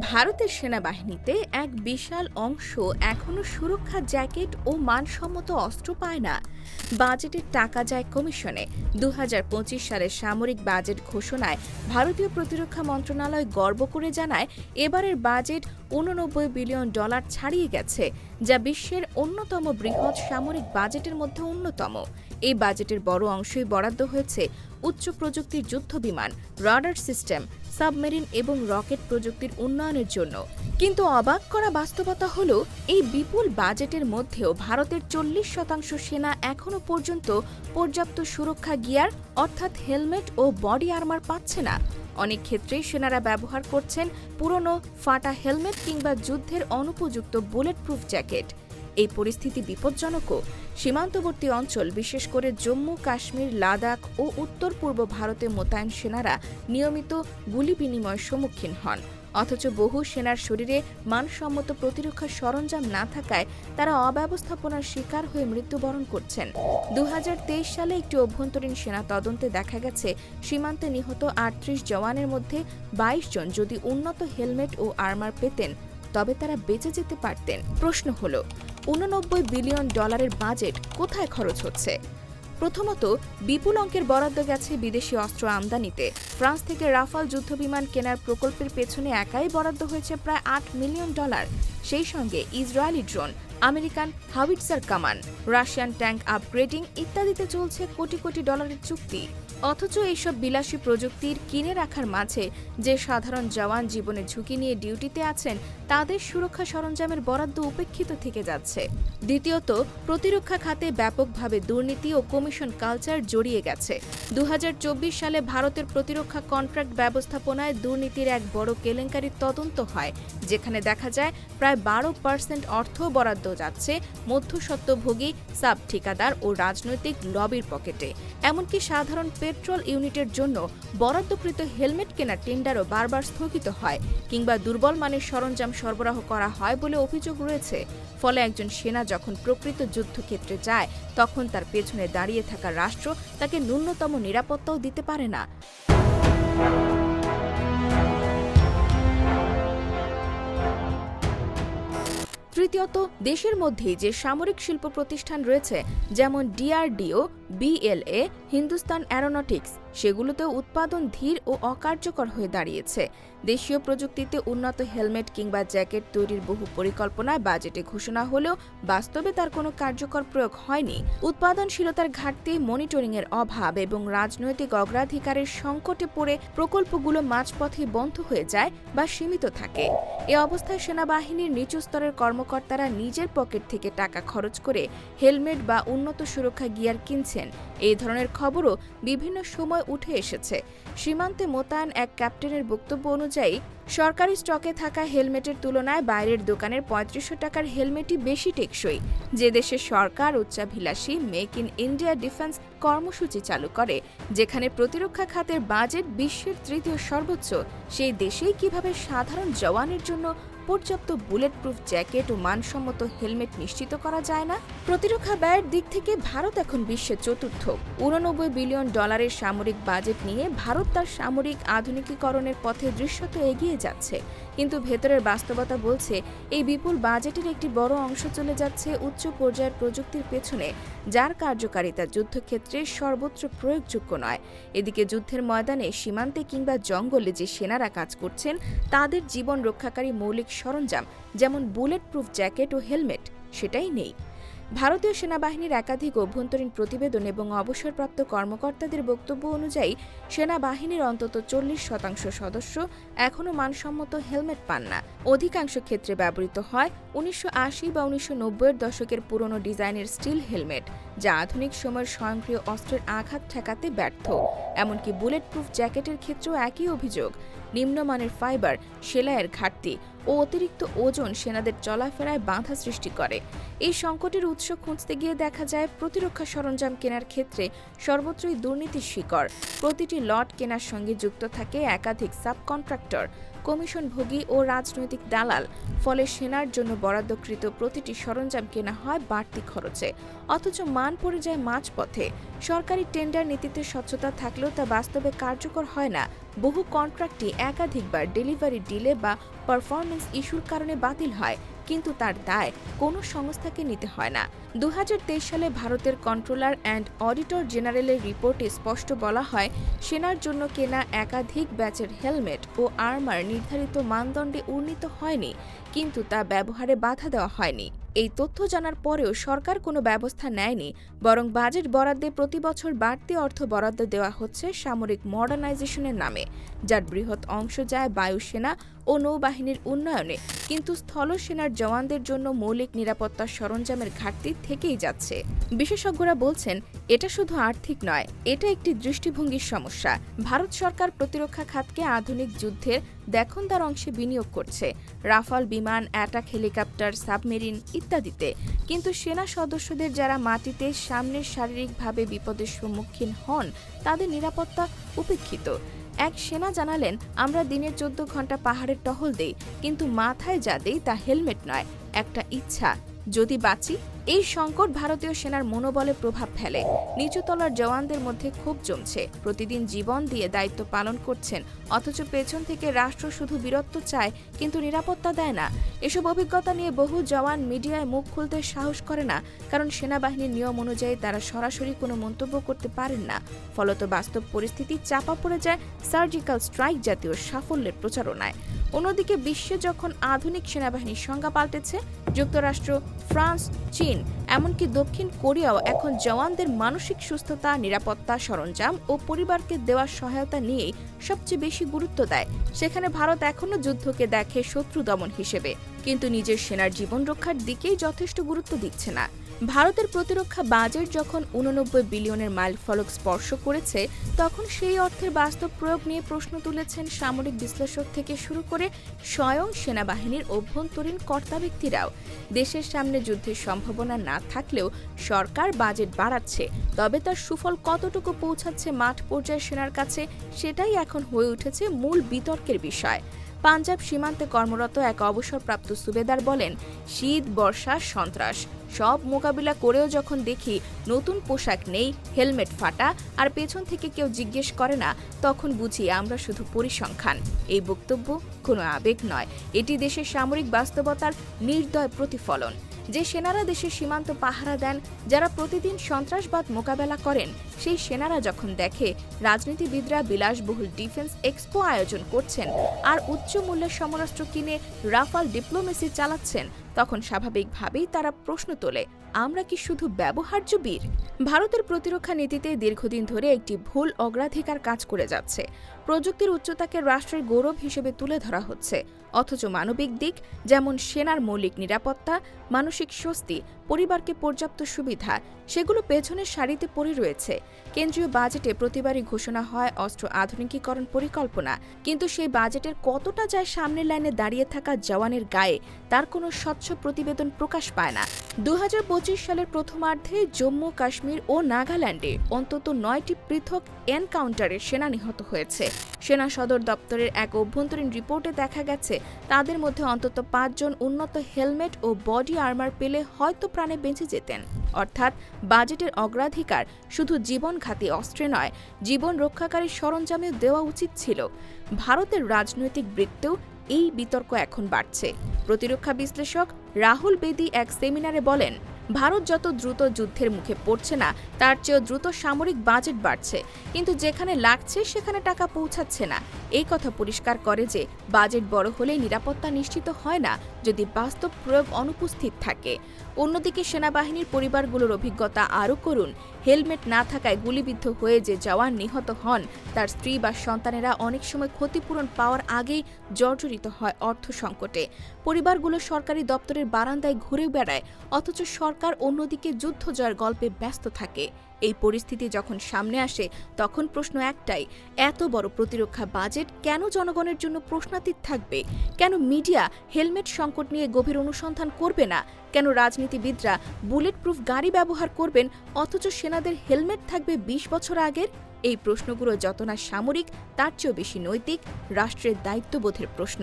ভারতের সেনাবাহিনীতে এক বিশাল অংশ এখনও সুরক্ষা জ্যাকেট ও মানসম্মত অস্ত্র পায় না। বাজেটের টাকা যায় কমিশনে। দু হাজার পঁচিশ সালের সামরিক বাজেট ঘোষণায় ভারতীয় প্রতিরক্ষা মন্ত্রণালয় গর্ব করে জানায়, এবারের বাজেট উননব্বই বিলিয়ন ডলার ছাড়িয়ে গেছে, যা বিশ্বের অন্যতম বৃহৎ সামরিক বাজেটের মধ্যে অন্যতম। এই বাজেটের বড় অংশই বরাদ্দ হয়েছে উচ্চ প্রযুক্তির যুদ্ধ বিমান, রাডার সিস্টেম, সাবমেরিন এবং রকেট প্রযুক্তির উন্নয়নের জন্য। কিন্তু অবাক করা বাস্তবতা হল, এই বিপুল বাজেটের মধ্যেও ভারতের চল্লিশ শতাংশ সেনা এখনও পর্যন্ত পর্যাপ্ত সুরক্ষা গিয়ার, অর্থাৎ হেলমেট ও বডি আর্মার পাচ্ছে না। অনেক ক্ষেত্রেই সেনারা ব্যবহার করছেন পুরনো ফাটা হেলমেট কিংবা যুদ্ধের অনুপযুক্ত বুলেট প্রুফ জ্যাকেট। এই পরিস্থিতি বিপজ্জনকও। সীমান্তবর্তী অঞ্চল, বিশেষ করে জম্মু, কাশ্মীর, লাদাখ ও উত্তর পূর্ব ভারতে মোতায়েন সেনারা নিয়মিত গুলি বিনিময়ের সম্মুখীন হন। অথচ বহু সেনার শরীরে মানসম্মত প্রতিরক্ষা সরঞ্জাম না থাকায় তারা অব্যবস্থাপনার শিকার হয়ে মৃত্যুবরণ করছেন। দু হাজার তেইশ সালে একটি অভ্যন্তরীণ সেনা তদন্তে দেখা গেছে, সীমান্তে নিহত আটত্রিশ জওয়ানের মধ্যে বাইশ জন যদি উন্নত হেলমেট ও আর্মার পেতেন, তবে তারা বেঁচে যেতে পারতেন। প্রশ্ন হল উননব্বই বিলিয়ন ডলারের বাজেট কোথায় খরচ হচ্ছে? প্রথমত, বিপুল অঙ্কের বরাদ্দ গেছে বিদেশি অস্ত্র আমদানিতে। ফ্রান্স থেকে রাফাল যুদ্ধবিমান কেনার প্রকল্পের পেছনে একাই বরাদ্দ হয়েছে প্রায় আট মিলিয়ন ডলার। সেই সঙ্গে ইসরায়েলি ড্রোন, আমেরিকান হাউইটজার কামান, রাশিয়ান ট্যাঙ্ক আপগ্রেডিং ইত্যাদিতে চলছে কোটি কোটি ডলারের চুক্তি। অথচ এইসব বিলাসী প্রযুক্তির কিনে রাখার মাঝে যে সাধারণ জওয়ান জীবনের ঝুঁকি নিয়ে ডিউটিতে আছেন, তাদের সুরক্ষা সরঞ্জামের বরাদ্দ উপেক্ষিত থেকে যাচ্ছে। দ্বিতীয়ত, প্রতিরক্ষা খাতে ব্যাপকভাবে দুর্নীতি ও কমিশন কালচার জড়িয়ে গেছে। দু সালে ভারতের প্রতিরক্ষা কন্ট্রাক্ট ব্যবস্থাপনায় দুর্নীতির এক বড় কেলেঙ্কারির তদন্ত হয়, যেখানে দেখা যায় প্রায় বারো পার্সেন্ট অর্থ বরাদ্দ যাচ্ছে মধ্যস্বত্বভোগী সাব ঠিকাদার ও রাজনৈতিক লবির পকেটে। এমনকি সাধারণ পেট্রোল ইউনিটের জন্য বরাদ্দকৃত হেলমেট কেনার টেন্ডারও বারবার স্থগিত হয় কিংবা দুর্বল মানের সরঞ্জাম সরবরাহ করা হয় বলে অভিযোগ রয়েছে। ফলে একজন সেনা যখন প্রকৃত যুদ্ধক্ষেত্রে যায়, তখন তার পেছনে দাঁড়িয়ে থাকা রাষ্ট্র তাকে ন্যূনতম নিরাপত্তাও দিতে পারে না। তৃতীয়ত দেশের মধ্যেই যে সামরিক শিল্প প্রতিষ্ঠান রয়েছে যেমন ডিআরডিও বিএলএ হিন্দুস্তান অ্যারোনটিক্স সেগুলোতেও উৎপাদন ধীর ও অকার্যকর হয়ে দাঁড়িয়েছে। দেশীয় প্রযুক্তিতে উন্নত হেলমেট কিংবা জ্যাকেট তৈরির বহু পরিকল্পনায় বাজেটে ঘোষণা হলেও বাস্তবে তার কোনো কার্যকর প্রয়োগ হয়নি। উৎপাদনশীলতার ঘাটতি, মনিটরিংয়ের অভাব এবং রাজনৈতিক অগ্রাধিকারের সংকটে পড়ে প্রকল্পগুলো মাঝপথে বন্ধ হয়ে যায় বা সীমিত থাকে। এ অবস্থায় সেনাবাহিনীর নিচু স্তরের কর্মকর্তারা নিজের পকেট থেকে টাকা খরচ করে হেলমেট বা উন্নত সুরক্ষা গিয়ার কিনছেন। এই ধরনের খবরও বিভিন্ন সময় উঠে এসেছে। সীমান্তে মোতায়েন এক ক্যাপ্টেনের বক্তব্য অনুযায়ী, সরকারি স্টকে থাকা হেলমেটের তুলনায় বাইরের দোকানের পঁয়ত্রিশশো টাকার হেলমেটই বেশি টেকসই। যে দেশের সরকার উচ্চাভিলাষী মেক ইন ইন্ডিয়া ডিফেন্স কর্মসূচি চালু করে, যেখানে প্রতিরক্ষা খাতের বাজেট বিশ্বের তৃতীয় সর্বোচ্চ, সেই দেশেই কীভাবে সাধারণ জওয়ানের জন্য পর্যাপ্ত বুলেট প্রুফ জ্যাকেট ও মানসম্মত হেলমেট নিশ্চিত করা যায় না। প্রতিরক্ষা ব্যয়ের দিক থেকে ভারত এখন বিশ্বের চতুর্থ। উননব্বই বিলিয়ন ডলারের সামরিক বাজেট নিয়ে ভারত তার সামরিক আধুনিকীকরণের পথে দৃশ্যত এগিয়ে যাচ্ছে। কিন্তু ভেতরের বাস্তবতা বলছে, এই বিপুল বাজেটের একটি বড় অংশ চলে যাচ্ছে উচ্চ পর্যায়ের প্রযুক্তির পেছনে, যার কার্যকারিতা যুদ্ধক্ষেত্রে সর্বোচ্চ প্রয়োগযোগ্য নয়। এদিকে যুদ্ধের ময়দানে সীমান্তে কিংবা জঙ্গলে যে সেনারা কাজ করছেন, তাদের জীবন রক্ষাকারী মৌলিক সরঞ্জাম, যেমন বুলেট প্রুফ জ্যাকেট ও হেলমেট, সেটাই নেই। ভারতীয় সেনাবাহিনীর একাধিক অভ্যন্তরীণ প্রতিবেদন এবং অবসরপ্রাপ্ত কর্মকর্তাদের বক্তব্য অনুযায়ী, সেনাবাহিনীর অন্তত চল্লিশ শতাংশ সদস্য এখনও মানসম্মত হেলমেট পান না। অধিকাংশ ক্ষেত্রে ব্যবহৃত হয় উনিশশো আশি বা উনিশশো দশকের পুরনো ডিজাইনের স্টিল হেলমেট। যা আধুনিক সময়ের স্বয়ংক্রিয় অস্ত্রের আঘাত ঠেকাতে ব্যর্থ। এমনকি বুলেট প্রুফ জ্যাকেটের ক্ষেত্রেও একই অভিযোগ। নিম্নমানের ফাইবার, সেলাইয়ের ঘাটতি ও অতিরিক্ত ওজন সেনাদের চলাফেরায় বাধা সৃষ্টি করে। এই সংকটের উৎস খুঁজতে গিয়ে দেখা যায়, প্রতিরক্ষা সরঞ্জাম কেনার ক্ষেত্রে সর্বত্রই দুর্নীতির শিকড়। প্রতিটি লট কেনার সঙ্গে যুক্ত থাকে একাধিক সাবকন্ট্রাক্টর। কমিশনভোগী ও রাজনৈতিক দালাল, ফলে সেনার জন্য বরাদ্দকৃত প্রতিটি সরঞ্জাম কেনা হয় বাড়তি খরচে। অথচ মান পড়ে যায় মাঝপথে। সরকারি টেন্ডার নীতিতে স্বচ্ছতা থাকলেও তা বাস্তবে কার্যকর হয় না। বহু কন্ট্রাক্টই একাধিকবার ডেলিভারি ডিলে বা পারফরমেন্স ইস্যুর কারণে বাতিল হয়। কিন্তু তার দায় কোনো সংস্থাকে নিতে হয় না। দুহাজার তেইশ সালে ভারতের কন্ট্রোলার অ্যান্ড অডিটর জেনারেলের রিপোর্টে স্পষ্ট বলা হয়, সেনার জন্য কেনা একাধিক ব্যাচের হেলমেট ও আর্মার নির্ধারিত মানদণ্ডে উন্নীত হয়নি, কিন্তু তা ব্যবহারে বাধা দেওয়া হয়নি। এই তথ্য জানার পরেও সরকার কোনো ব্যবস্থা নেয়নি, বরং বাজেট বরাদ্দে প্রতি বছর বাড়তি অর্থ বরাদ্দ দেওয়া হচ্ছে সামরিক মডার্নাইজেশনের নামে, যার বৃহৎ অংশ যায় বায়ুসেনা ও নৌবাহিনীর উন্নয়নে, কিন্তু স্থলসেনার জওয়ানদের জন্য মৌলিক নিরাপত্তা সরঞ্জামের ঘাটতি থেকেই যাচ্ছে। বিশেষজ্ঞরা বলছেন, এটা শুধু আর্থিক নয়, এটা একটি দৃষ্টিভঙ্গির সমস্যা। ভারত সরকার প্রতিরক্ষা খাতকে আধুনিক যুদ্ধের দেখনদার অংশে বিনিয়োগ করছে। রাফাল বিমান, অ্যাটাক হেলিকপ্টার, সাবমেরিন ইত্যাদিতে। কিন্তু সেনা সদস্যদের যারা মাটিতে সামনের শারীরিকভাবে বিপদের সম্মুখীন হন, তাদের নিরাপত্তা উপেক্ষিত। এক সেনা জানালেন, আমরা দিনের চোদ্দ ঘণ্টা পাহাড়ের টহল দেই, কিন্তু মাথায় যা দেই তা হেলমেট নয়, একটা ইচ্ছা। যদি বাঁচি, এই সংকট ভারতীয় সেনার মনোবলে প্রভাব ফেলে। নিচুতলার জওয়ানদের মধ্যে খুব জমছে। প্রতিদিন জীবন দিয়ে দায়িত্ব পালন করছেন, অথচ পেছন থেকে রাষ্ট্র শুধু বীরত্ব চায়, কিন্তু নিরাপত্তা দেয় না। এসব অভিজ্ঞতা নিয়ে বহু জওয়ান মিডিয়ায় মুখ খুলতে সাহস করে না, কারণ সেনাবাহিনীর নিয়ম অনুযায়ী তারা সরাসরি কোনো মন্তব্য করতে পারেন না। ফলত বাস্তব পরিস্থিতি চাপা পড়ে যায় সার্জিক্যাল স্ট্রাইক জাতীয় সাফল্যের প্রচারণায়। অন্যদিকে বিশ্বে যখন আধুনিক সেনাবাহিনীর সংজ্ঞা পাল্টেছে, যুক্তরাষ্ট্র, ফ্রান্স, চীন এমনকি দক্ষিণ কোরিয়াও এখন জওয়ানদের মানসিক সুস্থতা, নিরাপত্তা সরঞ্জাম ও পরিবারকে দেওয়া সহায়তা নিয়েই সবচেয়ে বেশি গুরুত্ব দেয়। সেখানে ভারত এখনও যুদ্ধকে দেখে শত্রু দমন হিসেবে, কিন্তু নিজের সেনার জীবন রক্ষার দিকেই যথেষ্ট গুরুত্ব দিচ্ছে না। ভারতের প্রতিরক্ষা বাজেট যখন উননব্বই বিলিয়নের মাইল ফলক স্পর্শ করেছে, তখন সেই অর্থের বাস্তব প্রয়োগ নিয়ে প্রশ্ন তুলেছেন সামরিক বিশ্লেষক থেকে শুরু করে স্বয়ং সেনাবাহিনীর অভ্যন্তরীণ কর্তা ব্যক্তিরাও। দেশের সামনে যুদ্ধের সম্ভাবনা না থাকলেও সরকার বাজেট বাড়াচ্ছে, তবে তার সুফল কতটুকু পৌঁছাচ্ছে মাঠ পর্যায়ে সেনার কাছে, সেটাই এখন হয়ে উঠেছে মূল বিতর্কের বিষয়। পাঞ্জাব সীমান্তে কর্মরত এক অবসরপ্রাপ্ত সুবেদার বলেন, শীত, বর্ষা, সন্ত্রাস, সব মোকাবিলা করেও যখন দেখি নতুন পোশাক নেই, হেলমেট ফাটা আর পেছন থেকে কেউ জিজ্ঞেস করে না, তখন বুঝি আমরা শুধু পরিসংখ্যান। এই বক্তব্য কোনো আবেগ নয়। এটি দেশের সামরিক বাস্তবতার নির্দয় প্রতিফলন। যে সেনারা দেশের সীমান্ত পাহারা দেন, যারা প্রতিদিন সন্ত্রাসবাদ মোকাবেলা করেন, সেই সেনারা যখন দেখে রাজনীতিবিদরা বিলাসবহুল ডিফেন্স এক্সপো আয়োজন করছেন আর উচ্চ মূল্যের সমরাস্ত্র কিনে রাফাল ডিপ্লোমেসি চালাচ্ছেন, তখন স্বাভাবিকভাবেই তারা প্রশ্ন তোলে, আমরা কি শুধু ব্যবহার্য বীর? ভারতের প্রতিরক্ষা নীতিতে দীর্ঘদিন ধরে একটি ভুল অগ্রাধিকার কাজ করে যাচ্ছে। প্রযুক্তির উচ্চতাকে রাষ্ট্রের গৌরব হিসেবে তুলে ধরা হচ্ছে। অথচ মানবিক দিক, যেমন সেনার মৌলিক নিরাপত্তা মানসিক স্বস্তি, পরিবারকে পর্যাপ্ত সুবিধা, সেগুলো পেছনের সারিতে পড়ে রয়েছে। কেন্দ্রীয় বাজেটে প্রতিবারই ঘোষণা হয় অস্ত্র আধুনিকীকরণ পরিকল্পনা, কিন্তু সেই বাজেটের কতটা যায় সামনের লাইনে দাঁড়িয়ে থাকা জওয়ানের গায়ে, তার কোনো স্বচ্ছ প্রতিবেদন প্রকাশ পায় না। দুহাজার পঁচিশ সালের প্রথমার্ধে জম্মু, কাশ্মীর ও নাগাল্যান্ডে অন্তত নয়টি পৃথক এনকাউন্টারে সেনা নিহত হয়েছে। সেনা সদর দপ্তরের এক অভ্যন্তরীণ রিপোর্টে দেখা গেছে, তাদের মধ্যে অন্তত পাঁচজন উন্নত হেলমেট ও বডি আর্মার পেলে হয়তো প্রাণে বেঁচে যেতেন। অর্থাৎ বাজেটের অগ্রাধিকার শুধু জীবনঘাতী অস্ত্রে নয়, জীবন রক্ষাকারী সরঞ্জামেও দেওয়া উচিত ছিল। ভারতের রাজনৈতিক বৃত্তেও এই বিতর্ক এখন বাড়ছে। প্রতিরক্ষা বিশ্লেষক রাহুল বেদি এক সেমিনারে বলেন, ভারত যত দ্রুত যুদ্ধের মুখে পড়ছে না, তার চেয়েও দ্রুত সামরিক বাজেট বাড়ছে। কিন্তু যেখানে লাগছে, সেখানে টাকা পৌঁছাচ্ছে না। এই কথা পরিষ্কার করে যে, বাজেট বড় হলে নিরাপত্তা নিশ্চিত হয় না, যদি বাস্তব প্রয়োগ অনুপস্থিত থাকে। অন্যদিকে সেনাবাহিনীর পরিবারগুলোর অভিজ্ঞতা আরও করুন। হেলমেট না থাকায় গুলিবিদ্ধ হয়ে যে জওয়ান নিহত হন, তার স্ত্রী বা সন্তানেরা অনেক সময় ক্ষতিপূরণ পাওয়ার আগেই জর্জরিত হয় অর্থ সংকটে। পরিবারগুলো সরকারি দপ্তরের বারান্দায় ঘুরে বেড়ায়, অথচ সরকার অন্যদিকে যুদ্ধ জয়ের গল্পে ব্যস্ত থাকে। এই পরিস্থিতি যখন সামনে আসে, তখন প্রশ্ন একটাই, এত বড় প্রতিরক্ষা বাজেট কেন জনগণের জন্য প্রশ্নাতীত থাকবে? কেন মিডিয়া হেলমেট সংকট নিয়ে গভীর অনুসন্ধান করবে না? কেন রাজনীতিবিদরা বুলেট প্রুফ গাড়ি ব্যবহার করবেন, অথচ সেনাদের হেলমেট থাকবে বিশ বছর আগের? এই প্রশ্নগুলো যত না সামরিক, তার চেয়েও বেশি নৈতিক, রাষ্ট্রের দায়িত্ববোধের প্রশ্ন।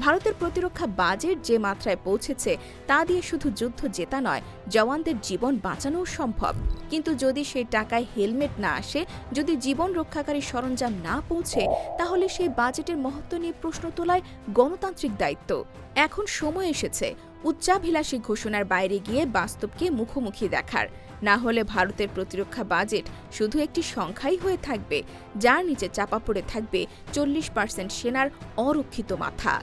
ভারতের প্রতিরক্ষা বাজেট যে মাত্রায় পৌঁছেছে, তা দিয়ে শুধু যুদ্ধ জেতা নয়, জওয়ানদের জীবন বাঁচানোও সম্ভব। কিন্তু যদি সেই টাকায় হেলমেট না আসে, যদি জীবন রক্ষাকারী সরঞ্জাম না পৌঁছে, তাহলে সেই বাজেটের মহত্ব নিয়ে প্রশ্ন তোলায় গণতান্ত্রিক দায়িত্ব। এখন সময় এসেছে উচ্চাভিলাষী ঘোষণার বাইরে গিয়ে বাস্তবকে মুখোমুখি দেখার। না হলে ভারতের প্রতিরক্ষা বাজেট শুধু একটি সংখ্যাই হয়ে থাকবে, যার নিচে চাপা পড়ে থাকবে চল্লিশ পার্সেন্ট সেনার অরক্ষিত মাথা।